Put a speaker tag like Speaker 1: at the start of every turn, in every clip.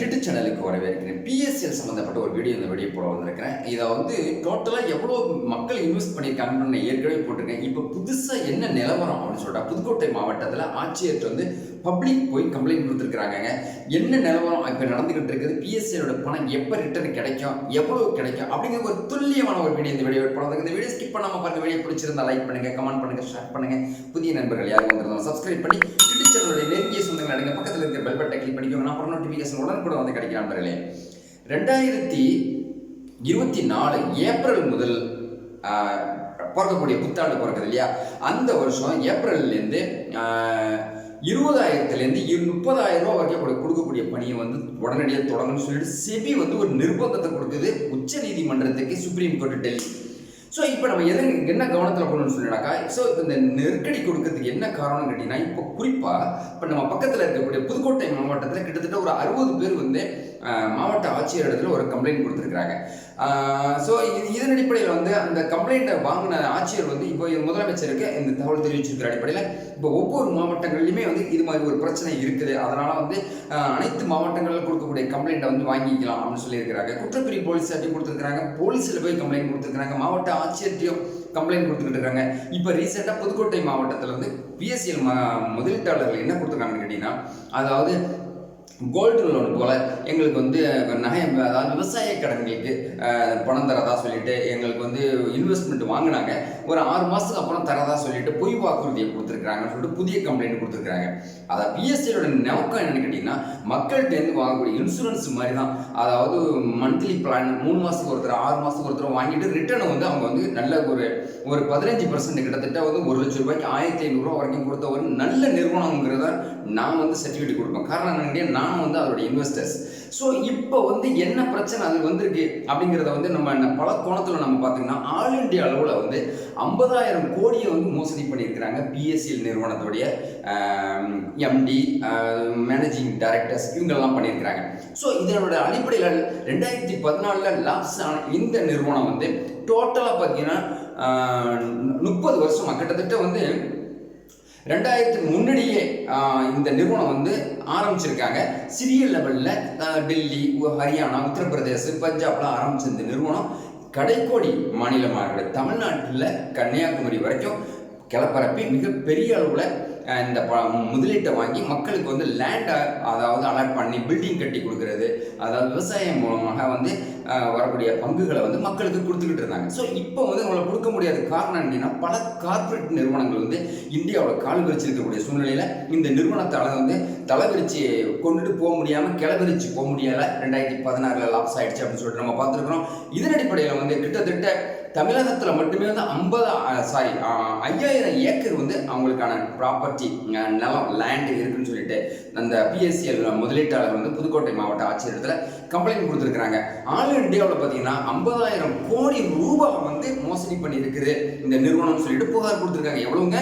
Speaker 1: YouTube சேனலுக்கு வரவேற்கிறேன். PSL சம்மந்தப்பட்ட ஒரு வீடியோ இந்த வீடியோ போட வந்திருக்கிறேன். இதை வந்து டோட்டலாக எவ்வளோ மக்கள் இன்வெஸ்ட் பண்ணியிருக்காங்கன்னு நான் ஏற்கனவே போட்டிருக்கேன். இப்போ புதுசாக என்ன நிலவரம் அப்படின்னு சொல்லிட்டா புதுக்கோட்டை மாவட்டத்தில் ஆட்சியர்கிட்ட வந்து பப்ளிக் போய் கம்ப்ளைண்ட் கொடுத்துருக்குறாங்க. என்ன நிலவரம் இப்போ நடந்துக்கிட்டு இருக்குது? பிஎஸ்சியோட பணம் எப்போ ரிட்டர்ன் கிடைக்கும்? எவ்வளோ கிடைக்கும்? அப்படிங்கிற ஒரு துல்லியமான ஒரு வீடியோ இந்த வீடியோ போட இந்த வீடியோ ஸ்கிப் பண்ணாமல் பாருங்க. வீடியோ பிடிச்சிருந்தா லைக் பண்ணுங்கள் கமெண்ட் பண்ணுங்கள் ஷேர் பண்ணுங்கள் புதிய நண்பர்கள் யாரும் வந்துருந்தாலும் சப்ஸ்கிரைப் பண்ணி யூடியூப் சேனலுடைய நெருங்கிய பக்கத்தில் இருக்கிற பெல் பட்டை கிளிக் பண்ணிக்கோங்க. அப்புறம் நோட்டிஃபிகேஷன் உடனே கூட வந்து கிடைக்கும் நண்பர்களே ரெண்டாயிரத்தி இருபத்தி நாலு ஏப்ரல் முதல் பிறக்கக்கூடிய புத்தாண்டு பிறக்குது இல்லையா? அந்த வருஷம் ஏப்ரல்லேருந்து இருபதாயிரத்துலேருந்து இரு முப்பதாயிரம் ரூபா வரைக்கும் கூட கொடுக்கக்கூடிய பணியை வந்து உடனடியாக தொடங்கணும்னு சொல்லிட்டு செபி வந்து ஒரு நிர்பந்தத்தை கொடுக்குது. உச்ச நீதிமன்றத்துக்கு சுப்ரீம் கோர்ட் டெல்லி ஸோ இப்போ நம்ம எது என்ன கவனத்தில் போகணும்னு சொன்னாக்கா ஸோ இப்போ இந்த நெருக்கடி கொடுக்கறதுக்கு என்ன காரணம்னு கேட்டிங்கன்னா இப்போ குறிப்பாக இப்போ நம்ம பக்கத்தில் இருக்கக்கூடிய புதுக்கோட்டை மாவட்டத்தில் கிட்டத்தட்ட ஒரு அறுபது பேர் வந்து மாவட்ட ஆட்சியர் இடத்துல ஒரு கம்ப்ளைண்ட் கொடுத்துருக்குறாங்க. ஸோ இது இதன் அடிப்படையில் வந்து அந்த கம்ப்ளைண்ட்டை வாங்கின ஆட்சியர் வந்து இப்போ முதலமைச்சருக்கு இந்த தகவல் தெரிவிச்சிருக்கிற அடிப்படையில் இப்போ ஒவ்வொரு மாவட்டங்கள்லையுமே வந்து இது மாதிரி ஒரு பிரச்சனை இருக்குது. அதனால் வந்து அனைத்து மாவட்டங்களில் கொடுக்கக்கூடிய கம்ப்ளைண்ட்டை வந்து வாங்கிக்கலாம் அப்படின்னு சொல்லியிருக்கிறாங்க. குற்றப்பிரிவு போலீஸ் அப்படி கொடுத்துருக்காங்க போலீஸில் போய் கம்ப்ளைண்ட் கொடுத்துருக்காங்க மாவட்ட ஆட்சியர்கிட்டையும் கம்ப்ளைண்ட் கொடுத்துக்கிட்டு இருக்காங்க. இப்போ ரீசெண்டாக புதுக்கோட்டை மாவட்டத்தில் வந்து பிஎஸ்சிஎல் முதலீட்டாளர்கள் என்ன கொடுத்துருக்காங்கன்னு கேட்டிங்கன்னா அதாவது கோல்டு லோன் போல் எங்களுக்கு வந்து நகை அதாவது விவசாய கடன்களுக்கு பணம் தரதா சொல்லிட்டு எங்களுக்கு வந்து இன்வெஸ்ட்மெண்ட் வாங்கினாங்க. ஒரு ஆறு மாதத்துக்கு அப்புறம் தரதா சொல்லிட்டு பொய் வாக்குறுதியை கொடுத்துருக்காங்கன்னு சொல்லிட்டு புதிய கம்ப்ளைண்ட் கொடுத்துருக்காங்க அதை பிஎஸ்சியோட நோக்கம் என்னன்னு கேட்டிங்கன்னா மக்கள்கிட்டேருந்து வாங்கக்கூடிய இன்சூரன்ஸ் மாதிரி தான் அதாவது மந்த்லி பிளான் மூணு மாதத்துக்கு ஒருத்தர் ஆறு மாதத்துக்கு ஒருத்தர் வாங்கிட்டு ரிட்டர்னை வந்து அவங்க வந்து நல்ல ஒரு ஒரு பதினஞ்சு பர்சன்ட் கிட்டத்தட்ட வந்து ஒரு லட்சம் ரூபாய்க்கு ஆயிரத்தி ஐநூறுரூவா வரைக்கும் கொடுத்த ஒரு நல்ல நிறுவனங்கிறத நான் வந்து சர்டிஃபிகேட் கொடுப்பேன். காரணம் என்னன்னா நான் வந்து அதோட இன்வெஸ்டர்ஸ் ஸோ இப்போ வந்து என்ன பிரச்சனை அது வந்திருக்கு அப்படிங்கிறத வந்து நம்ம பல கோணத்தில் நம்ம பார்த்தீங்கன்னா ஆல் இண்டியா அளவில் வந்து ஐம்பதாயிரம் கோடியை வந்து மோசடி பண்ணியிருக்கிறாங்க பிஎஸ்சிஎல் நிறுவனத்துடைய எம்டி மேனேஜிங் டைரக்டர்ஸ் இவங்கெல்லாம் பண்ணியிருக்கிறாங்க. ஸோ இதனோட அடிப்படையில் ரெண்டாயிரத்தி பதினாலில் லாப்ஸ் ஆன இந்த நிறுவனம் வந்து டோட்டலாக பார்த்தீங்கன்னா முப்பது வருஷமாக கிட்டத்தட்ட வந்து ரெண்டாயிரத்துக்கு முன்னாடியே இந்த நிறுவனம் வந்து ஆரம்பிச்சிருக்காங்க. சிறிய லெவலில் டெல்லி ஹரியானா உத்தரப்பிரதேச பஞ்சாப்லாம் ஆரம்பிச்ச இந்த நிறுவனம் கடைக்கோடி மாநிலமாக தமிழ்நாட்டில் கன்னியாகுமரி வரைக்கும் கிளப்பரப்பி மிகப்பெரிய அளவில் இந்த ப முதலீட்டை வாங்கி மக்களுக்கு வந்து லேண்டை அதாவது அலாட் பண்ணி பில்டிங் கட்டி கொடுக்கறது அதாவது விவசாயம் மூலமாக வந்து வரக்கூடிய பங்குகளை வந்து மக்களுக்கு கொடுத்துக்கிட்டு இருந்தாங்க. ஸோ இப்போ வந்து உங்களை கொடுக்க முடியாத காரணம் என்னன்னா பல கார்ப்பரேட் நிறுவனங்கள் வந்து இந்தியாவோட கால் விரிச்சிருக்கக்கூடிய சூழ்நிலையில் இந்த நிறுவனத்தால் வந்து தலைவிரிச்சு கொண்டுட்டு போக முடியாமல் கிளவிரிச்சு போக முடியலை. ரெண்டாயிரத்தி பதினாறில் லாப்ஸ் ஆயிடுச்சு அப்படின்னு சொல்லிட்டு நம்ம பார்த்துருக்குறோம். இதன் அடிப்படையில் வந்து கிட்டத்தட்ட தமிழகத்தில் மட்டுமே வந்து ஐம்பது சாரி ஐயாயிரம் ஏக்கர் வந்து அவங்களுக்கான ப்ராப்பர்ட்டி நிலம் லேண்டு இருக்குன்னு சொல்லிட்டு அந்த பிஎஸ்சிஎல் முதலீட்டாளர் வந்து புதுக்கோட்டை மாவட்ட ஆட்சியரத்தில் கம்ப்ளைண்ட் கொடுத்துருக்குறாங்க. ஆல் இண்டியாவில் பார்த்தீங்கன்னா ஐம்பதாயிரம் கோடி ரூபாய் வந்து மோசடி பண்ணியிருக்குது. இந்த நிறுவனம் சொல்லிட்டு புகார் கொடுத்துருக்காங்க. எவ்வளவுங்க?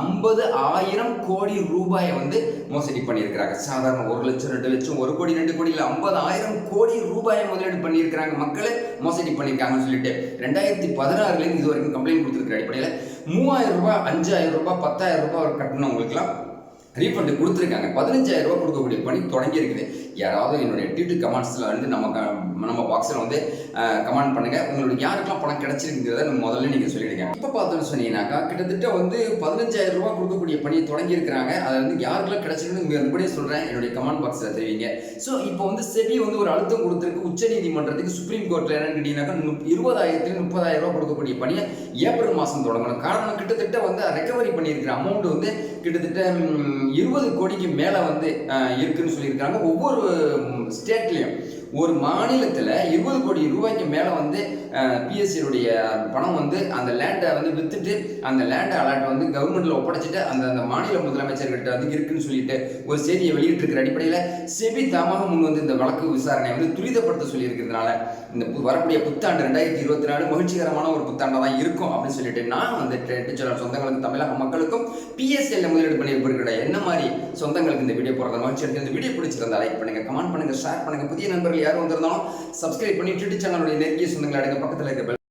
Speaker 1: ஐம்பது ஆயிரம் கோடி ரூபாயை வந்து மோசடி பண்ணியிருக்கிறாங்க. சாதாரண ஒரு லட்சம் ரெண்டு லட்சம் ஒரு கோடி ரெண்டு கோடி இல்லை ஐம்பது ஆயிரம் கோடி ரூபாயை முதலீடு பண்ணியிருக்கிறாங்க. மக்களை மோசடி பண்ணியிருக்காங்கன்னு சொல்லிட்டு ரெண்டாயிரத்தி பதினாறுலேருந்து இது வரைக்கும் கம்ப்ளைண்ட் கொடுத்துருக்குற அடிப்படையில் மூவாயிரம் ரூபாய் அஞ்சாயிரம் ரூபாய் பத்தாயிரம் ரூபாய் கட்டணவங்களுக்குலாம் ரீஃபண்ட் கொடுத்துருக்காங்க. பதினஞ்சாயிரம் ரூபா கொடுக்கக்கூடிய பணி தொடங்கி இருக்குது. யாராவது என்னுடைய டியூட்டு கமெண்ட்ஸில் வந்து நம்ம க- நம்ம பாக்ஸில் வந்து கமெண்ட் பண்ணுங்கள் உங்களுக்கு யாருக்கெல்லாம் பணம் கிடைச்சிருக்குங்கிறத முதல்ல நீங்கள் சொல்லிடுங்க. இப்போ பார்த்தோன்னு சொன்னீங்கன்னாக்கா கிட்டத்தட்ட வந்து பதினஞ்சாயிரம் ரூபா கொடுக்கக்கூடிய பணியை தொடங்கி இருக்கிறாங்க. அதை வந்து யாருக்கெல்லாம் கிடைச்சிருக்குன்னு மறுபடியும் சொல்கிறேன் என்னுடைய கமெண்ட் பாக்ஸில் தெரிவிங்க. ஸோ இப்போ வந்து செபி வந்து ஒரு அழுத்தம் கொடுத்துருக்கு. உச்சநீதிமன்றத்துக்கு சுப்ரீம் கோர்ட்டில் என்னன்னு கேட்டீங்கன்னாக்கா நுப்- இருபதாயிரத்துல முப்பதாயிரம் ரூபா கொடுக்கக்கூடிய பணியை ஏப்ரல் மாதம் தொடங்கணும். காரணம் கிட்டத்தட்ட வந்து ரெக்கவரி பண்ணியிருக்கிற அமௌண்ட் வந்து கிட்டத்தட்ட இருபது கோடிக்கு மேலே வந்து இருக்குன்னு சொல்லியிருக்காங்க ஒவ்வொரு ஸ்டேட்லேயும். ஒரு மாநிலத்தில் இருபது கோடி ரூபாய்க்கு மேலே வந்து பிஎஸ்சியுடைய பணம் வந்து அந்த லேண்டை வந்து விற்றுட்டு அந்த லேண்டை அலாட் வந்து கவர்மெண்ட்டில் ஒப்படைச்சிட்டு அந்த அந்த மாநில முதலமைச்சர்கிட்ட வந்து இருக்குன்னு சொல்லிட்டு ஒரு செய்தியை வெளியிட்டிருக்கிற அடிப்படையில் செபி தாமாக முன் வந்து இந்த வழக்கு விசாரணையை வந்து துரிதப்படுத்த சொல்லியிருக்கிறதுனால இந்த பு- வரக்கூடிய புத்தாண்டு ரெண்டாயிரத்தி இருபத்தி நாலு மகிழ்ச்சிகரமான ஒரு புத்தாண்டாக தான் இருக்கும் அப்படின்னு சொல்லிட்டு நான் வந்து டீச்சர் சொந்தங்களுக்கு தமிழக மக்களுக்கும் பிஎஸ்எல்ல முதலீடு பண்ணியிருக்கிற என்ன மாதிரி சொந்தங்களுக்கு இந்த வீடியோ போடுறத மகிழ்ச்சி இந்த வீடியோ பிடிச்சிருந்தா லைக் பண்ணுங்க கமெண்ட் பண்ணுங்க ஷேர் பண்ணுங்க. புதிய நண்பர்கள் யாரும் வந்திருந்தாலும் சப்ஸ்கிரைப் பண்ணி யூடியூப் சேனலுடைய நெருங்கிய சொந்தங்கள் அடங்க. பக்கத்தில் இருக்க